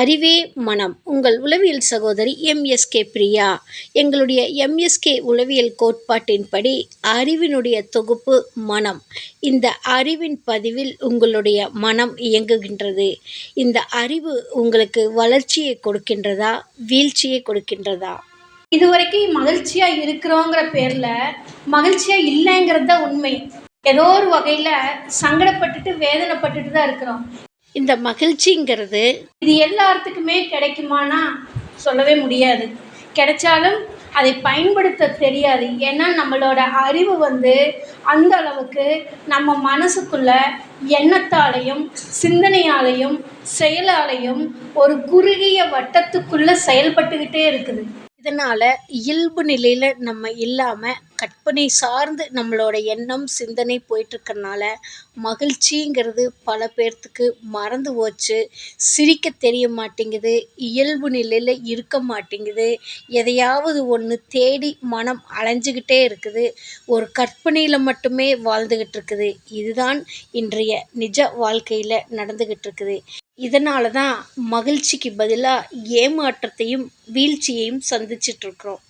அறிவே மனம். உங்கள் உளவியல் சகோதரி எம்எஸ்கே பிரியா. எங்களுடைய எம்எஸ்கே உளவியல் கோட்பாட்டின்படி அறிவினுடைய தொகுப்பு மனம். இந்த அறிவின் பதிவில் உங்களுடைய மனம் இயங்குகின்றது. இந்த அறிவு உங்களுக்கு வளர்ச்சியை கொடுக்கின்றதா வீழ்ச்சியை கொடுக்கின்றதா? இதுவரைக்கும் மகிழ்ச்சியா இருக்கிறோங்கிற பேர்ல மகிழ்ச்சியா இல்லைங்கிறது தான் உண்மை. ஏதோ ஒரு வகையில் சங்கடப்பட்டுட்டு வேதனைப்பட்டுட்டு தான் இருக்கிறோம். இந்த மகிழ்ச்சிங்கிறது இது எல்லாத்துக்குமே கிடைக்குமானா சொல்லவே முடியாது. கிடைச்சாலும் அதை பயன்படுத்த தெரியாது. ஏன்னா நம்மளோட அறிவு வந்து அந்த அளவுக்கு நம்ம மனசுக்குள்ள எண்ணத்தாலையும் சிந்தனையாலையும் செயலாலையும் ஒரு குறுகிய வட்டத்துக்குள்ள செயல்பட்டுக்கிட்டே இருக்குது. இதனால் இயல்பு நிலையில் நம்ம இல்லாமல் கற்பனை சார்ந்து நம்மளோட எண்ணம் சிந்தனை போயிட்டுருக்கறனால மகிழ்ச்சிங்கிறது பல பேர்த்துக்கு மறந்து போச்சு. சிரிக்க தெரிய மாட்டேங்குது இயல்பு நிலையில் இருக்க மாட்டேங்குது. எதையாவது ஒன்று தேடி மனம் அலைஞ்சிக்கிட்டே இருக்குது. ஒரு கற்பனையில் மட்டுமே வாழ்ந்துக்கிட்டு இருக்குது இதுதான் இன்றைய நிஜ வாழ்க்கையில் நடந்துக்கிட்டு இருக்குது இதனால தான் மகிழ்ச்சிக்கு பதிலாக ஏமாற்றத்தையும் வீழ்ச்சியையும் சந்திச்சிட்ருக்குறோம்